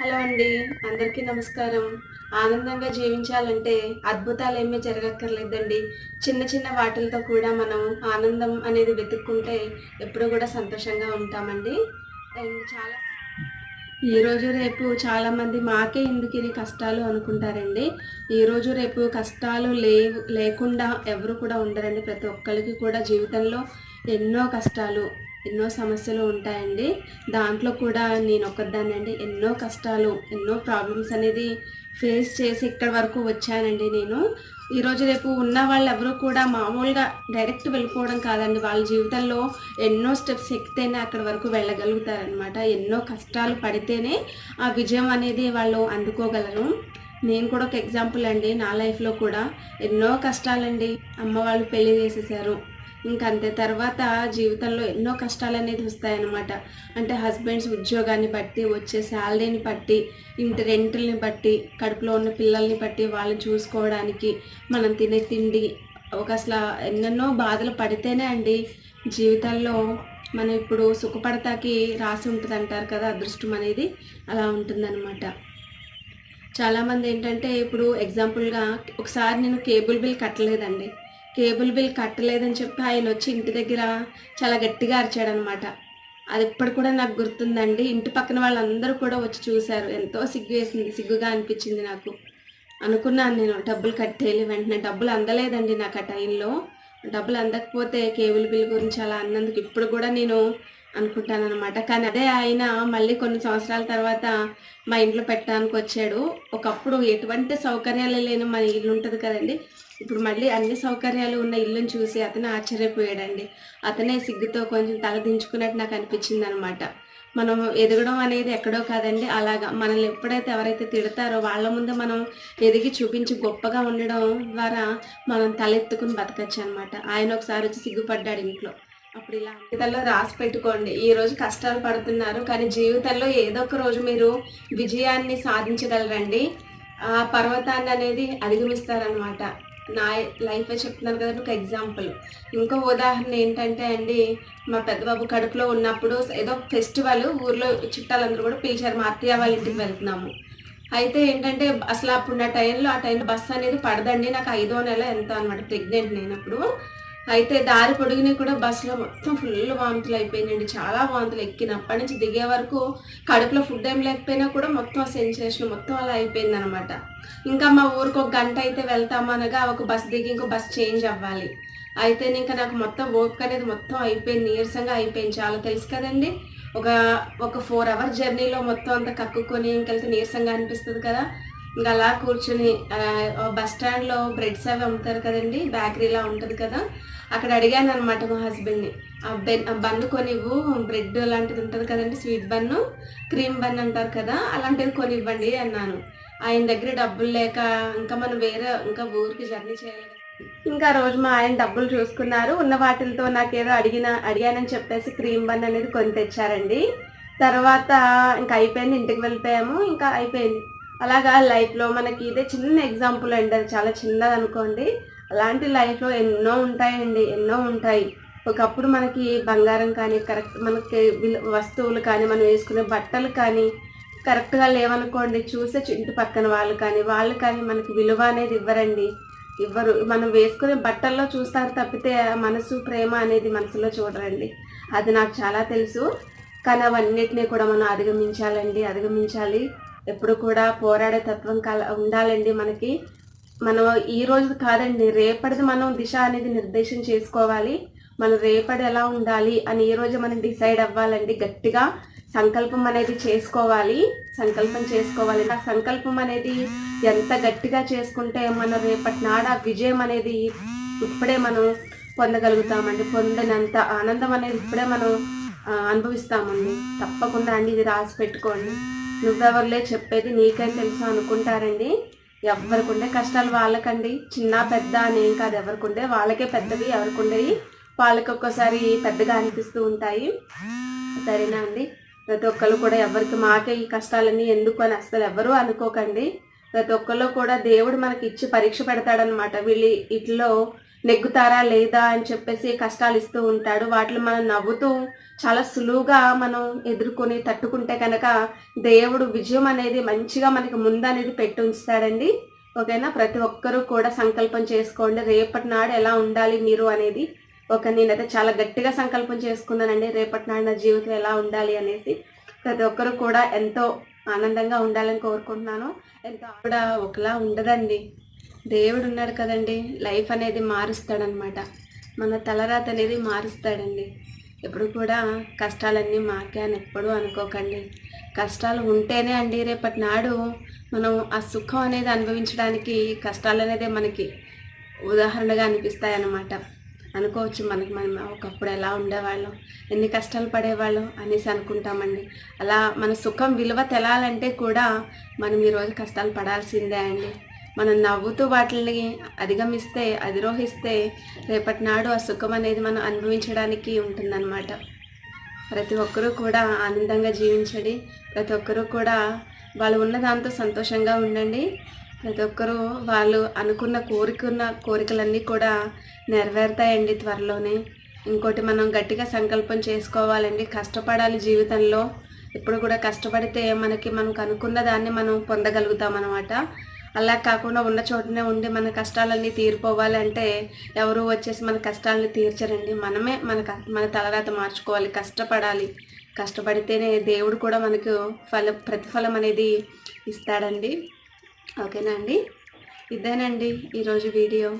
Hello అండి అందరికీ నమస్కారం. ఆనందంగా జీవించాలంటే అద్భుతాలు ఏమీ జరగక్కర్లేదండి. చిన్న చిన్న వాటిలతో కూడా మనం ఆనందం అనేది వెతుక్కుంటే ఎప్పుడూ కూడా సంతోషంగా ఉంటామండి. అండ్ చాలా ఈరోజు రేపు చాలామంది మాకే ఎందుకు ఇది కష్టాలు అనుకుంటారండి? ఈరోజు రేపు కష్టాలు లేవు లేకుండా ఎవరు కూడా ఉండరండి. ప్రతి ఒక్కరికి కూడా జీవితంలో ఎన్నో కష్టాలు ఎన్నో సమస్యలు ఉంటాయండి. దాంట్లో కూడా నేను ఒక్కదాన్నండి ఎన్నో కష్టాలు ఎన్నో ప్రాబ్లమ్స్ అనేది ఫేస్ చేసి ఇక్కడ వరకు వచ్చానండి నేను. ఈరోజు రేపు ఉన్న వాళ్ళు ఎవరు కూడా మామూలుగా డైరెక్ట్ వెళ్ళిపోవడం కాదండి. వాళ్ళ జీవితంలో ఎన్నో స్టెప్స్ ఎక్కితేనే అక్కడ వరకు వెళ్ళగలుగుతారనమాట ఎన్నో కష్టాలు పడితేనే ఆ విజయం అనేది వాళ్ళు అందుకోగలరు. నేను కూడా ఒక ఎగ్జాంపుల్ అండి. నా లైఫ్లో కూడా ఎన్నో కష్టాలండి. అమ్మ వాళ్ళు పెళ్ళి చేసేసారు. ఇంకంతే. తర్వాత జీవితంలో ఎన్నో కష్టాలు అనేది వస్తాయన్నమాట. అంటే హస్బెండ్స్ ఉద్యోగాన్ని బట్టి వచ్చే శాలరీని బట్టి ఇంటి రెంట్ని బట్టి కడుపులో ఉన్న పిల్లల్ని బట్టి వాళ్ళని చూసుకోవడానికి మనం తినే తిండి ఒక అసలు ఎన్నెన్నో బాధలు పడితేనే అండి జీవితంలో మనం ఇప్పుడు సుఖపడతాకి రాసి ఉంటుంది అంటారు కదా అదృష్టం అనేది అలా ఉంటుందన్నమాట. చాలామంది ఏంటంటే ఇప్పుడు ఎగ్జాంపుల్గా ఒకసారి నేను కేబుల్ బిల్ కట్టలేదండి. కేబుల్ బిల్ కట్టలేదని చెప్పి ఆయన వచ్చి ఇంటి దగ్గర చాలా గట్టిగా అరిచాడనమాట. అది ఇప్పటి కూడా నాకు గుర్తుందండి. ఇంటి పక్కన వాళ్ళందరూ కూడా వచ్చి చూశారు. ఎంతో సిగ్గు వేసింది సిగ్గుగా అనిపించింది నాకు. అనుకున్నాను నేను డబ్బులు కట్టేయాలి వెంటనే డబ్బులు అందలేదండి నాకు ఆ టైంలో. డబ్బులు అందకపోతే కేబుల్ బిల్ గురించి అలా అన్నందుకు ఇప్పుడు కూడా నేను అనుకుంటాను అనమాట కానీ అదే ఆయన మళ్ళీ కొన్ని సంవత్సరాల తర్వాత మా ఇంట్లో పెట్టడానికి వచ్చాడు. ఒకప్పుడు ఎటువంటి సౌకర్యాలు లేని మన ఇల్లు ఉంటుంది కదండి. ఇప్పుడు మళ్ళీ అన్ని సౌకర్యాలు ఉన్న ఇల్లుని చూసి అతను ఆశ్చర్యపోయాడండి. అతనే సిగ్గుతో కొంచెం తల దించుకున్నట్టు నాకు అనిపించింది అనమాట మనం ఎదగడం అనేది ఎక్కడో కాదండి అలాగా. మనల్ని ఎప్పుడైతే ఎవరైతే తిడతారో వాళ్ళ ముందు మనం ఎదిగి చూపించి గొప్పగా ఉండడం ద్వారా మనం తలెత్తుకుని బతకచ్చు అనమాట ఆయన ఒకసారి వచ్చి సిగ్గుపడ్డాడు ఇంట్లో. అప్పుడు ఇలా జీవితంలో రాసి పెట్టుకోండి. ఈ రోజు కష్టాలు పడుతున్నారు కానీ జీవితంలో ఏదో ఒక రోజు మీరు విజయాన్ని సాధించగలరండి. ఆ పర్వతాన్ని అనేది అధిగమిస్తారనమాట. నా లైఫే చెప్తున్నాను కదా ఒక ఎగ్జాంపుల్. ఇంకో ఉదాహరణ ఏంటంటే అండి మా పెద్దబాబు కడుపులో ఉన్నప్పుడు ఏదో ఫెస్టివల్ ఊర్లో చుట్టాలందరూ కూడా పిలిచారు మా అత్తయ్య వాళ్ళ ఇంటికి వెళ్తున్నాము. అయితే ఏంటంటే అసలు అప్పుడు నా టైంలో ఆ టైంలో బస్సు అనేది పడదండి నాకు ఐదో నెల ఎంత అనమాట ప్రెగ్నెంట్ నేను అప్పుడు అయితే దారి పొడుగుని కూడా బస్సులో మొత్తం ఫుల్ వాంతులు అయిపోయినాయండి. చాలా వాంతులు ఎక్కినప్పటి నుంచి దిగే వరకు కడుపులో ఫుడ్ ఏం లేకపోయినా కూడా మొత్తం సెన్సేషన్ మొత్తం అలా అయిపోయింది అనమాట ఇంకా మా ఊరికి ఒక గంట అయితే వెళ్తామనగా ఒక బస్ దిగి ఇంకో బస్ చేంజ్ అవ్వాలి. అయితే ఇంకా నాకు మొత్తం ఓపిక అనేది మొత్తం అయిపోయింది. నీరసంగా అయిపోయింది. చాలా తెలుసు కదండి. ఒక ఒక ఫోర్ అవర్ జర్నీలో మొత్తం అంత కక్కుకొని ఇంకెళ్తే నీరసంగా అనిపిస్తుంది కదా. ఇంకా అలా కూర్చుని బస్ స్టాండ్లో బ్రెడ్స్ అవి అమ్ముతారు కదండి బేకరీలా ఉంటుంది కదా అక్కడ అడిగాను అనమాట మా హస్బెండ్ని. ఆ బెన్ ఆ బన్ను కొనివ్వు బ్రెడ్ లాంటిది ఉంటుంది కదండి స్వీట్ బన్ను క్రీమ్ బన్ అంటారు కదా అలాంటిది కొనివ్వండి అన్నాను. ఆయన దగ్గర డబ్బులు లేక ఇంకా మనం వేరే ఇంకా ఊరికి జర్నీ చేయాలి ఇంకా రోజు మా ఆయన డబ్బులు చూసుకున్నారు ఉన్న వాటిలతో నాకేదో అడిగిన అడిగానని చెప్పేసి క్రీమ్ బన్ అనేది కొని తెచ్చారండి. తర్వాత ఇంకా అయిపోయింది ఇంటికి వెళ్ళిపోయాము ఇంకా అయిపోయింది. అలాగా లైఫ్లో మనకి ఇదే చిన్న ఎగ్జాంపుల్ అండి అది చాలా చిన్నది అనుకోండి. అలాంటి లైఫ్లో ఎన్నో ఉంటాయండి ఎన్నో ఉంటాయి. ఒకప్పుడు మనకి బంగారం కానీ కరెక్ట్ మనకి విలు- వస్తువులు కానీ మనం వేసుకునే బట్టలు కానీ కరెక్ట్గా లేవనుకోండి చూసే ఇంటి పక్కన వాళ్ళు కానీ వాళ్ళు కానీ మనకి విలువ అనేది ఇవ్వరండి. ఇవ్వరు మనం వేసుకునే బట్టల్లో చూస్తారు తప్పితే ఆ మనసు ప్రేమ అనేది మనసులో చూడరండి. అది నాకు చాలా తెలుసు. కానీ అవన్నిటినీ కూడా మనం అధిగమించాలండి అధిగమించాలి. ఎప్పుడు కూడా పోరాడే తత్వం కల ఉండాలండి మనకి. మనం ఈ రోజు కాదండి రేపటిది మనం దిశ అనేది నిర్దేశం చేసుకోవాలి. మనం రేపటి ఎలా ఉండాలి అని ఈ రోజు మనం డిసైడ్ అవ్వాలండి. గట్టిగా సంకల్పం అనేది చేసుకోవాలి. సంకల్పం చేసుకోవాలి. ఆ సంకల్పం అనేది ఎంత గట్టిగా చేసుకుంటే మనం రేపటి నాడ విజయం అనేది ఇప్పుడే మనం పొందగలుగుతామండి. పొందనంత ఆనందం అనేది ఇప్పుడే మనం అనుభవిస్తామండి. తప్పకుండా అండి ఇది రాసి పెట్టుకోండి. నువ్వెవర్లే చెప్పేది నీకేం తెలుసు అనుకుంటారండి. ఎవరికుండే కష్టాలు వాళ్ళకండి. చిన్న పెద్ద అనేం కాదు. ఎవరికి ఉండే వాళ్ళకే పెద్దవి ఎవరికి ఉండేవి వాళ్ళకి ఒక్కోసారి పెద్దగా అనిపిస్తూ ఉంటాయి. సరేనా అండి? ప్రతి ఒక్కరు కూడా ఎవరికి మాకే ఈ కష్టాలన్నీ ఎందుకు అని అసలు ఎవరూ అనుకోకండి. ప్రతి ఒక్కళ్ళు కూడా దేవుడు మనకి ఇచ్చి పరీక్ష పెడతాడనమాట వీళ్ళు ఇట్లో నెగ్గుతారా లేదా అని చెప్పేసి కష్టాలు ఇస్తూ ఉంటాడు. వాటిని మనం నవ్వుతూ చాలా సులువుగా మనం ఎదుర్కొని తట్టుకుంటే కనుక దేవుడు విజయం అనేది మంచిగా మనకి ముందు అనేది పెట్టి ఉంచుతాడండి. ఓకేనా? ప్రతి ఒక్కరూ కూడా సంకల్పం చేసుకోండి. రేపటి నాడు ఎలా ఉండాలి మీరు అనేది ఒక నేనైతే చాలా గట్టిగా సంకల్పం చేసుకున్నానండి. రేపటి నాడు నా జీవితం ఎలా ఉండాలి అనేసి ప్రతి ఒక్కరు కూడా ఎంతో ఆనందంగా ఉండాలని కోరుకుంటున్నాను. ఎంతో ఆవిడ ఒకలా ఉండదండి. దేవుడు ఉన్నాడు కదండి. లైఫ్ అనేది మారుస్తాడనమాట. మన తలరాత అనేది మారుస్తాడండి. ఎప్పుడు కూడా కష్టాలన్నీ మాకే అని ఎప్పుడూ అనుకోకండి. కష్టాలు ఉంటేనే అండి రేపటి నాడు మనం ఆ సుఖం అనేది అనుభవించడానికి కష్టాలు అనేది మనకి ఉదాహరణగా అనిపిస్తాయి అన్నమాట అనుకోవచ్చు మనకి మనం ఒకప్పుడు ఎలా ఉండేవాళ్ళం ఎన్ని కష్టాలు పడేవాళ్ళం అనేసి అనుకుంటామండి. అలా మన సుఖం విలువ తెలాలంటే కూడా మనం ఈరోజు కష్టాలు పడాల్సిందే అండి. మనం నవ్వుతూ వాటిని అధిగమిస్తే అధిరోహిస్తే రేపటి నాడు ఆ సుఖం అనేది మనం అనుభవించడానికి ఉంటుందన్నమాట. ప్రతి ఒక్కరూ కూడా ఆనందంగా జీవించండి. ప్రతి ఒక్కరూ కూడా వాళ్ళు ఉన్న దాంతో సంతోషంగా ఉండండి. ప్రతి ఒక్కరూ వాళ్ళు అనుకున్న కోరికున్న కోరికలన్నీ కూడా నెరవేరుతాయండి త్వరలోనే. ఇంకోటి మనం గట్టిగా సంకల్పం చేసుకోవాలండి. కష్టపడాలి జీవితంలో. ఎప్పుడు కూడా కష్టపడితే మనకి మనకు అనుకున్న దాన్ని మనం పొందగలుగుతాం అనమాట అలా కాకుండా ఉన్న చోటనే ఉండి మన కష్టాలన్నీ తీరిపోవాలంటే ఎవరు వచ్చేసి మన కష్టాలని తీర్చరండి. మనమే మన మన తలరాత మార్చుకోవాలి కష్టపడాలి. కష్టపడితేనే దేవుడు కూడా మనకు ఫల ప్రతిఫలం అనేది ఇస్తాడండి. ఓకేనా అండి? ఇదేనండి ఈరోజు వీడియో.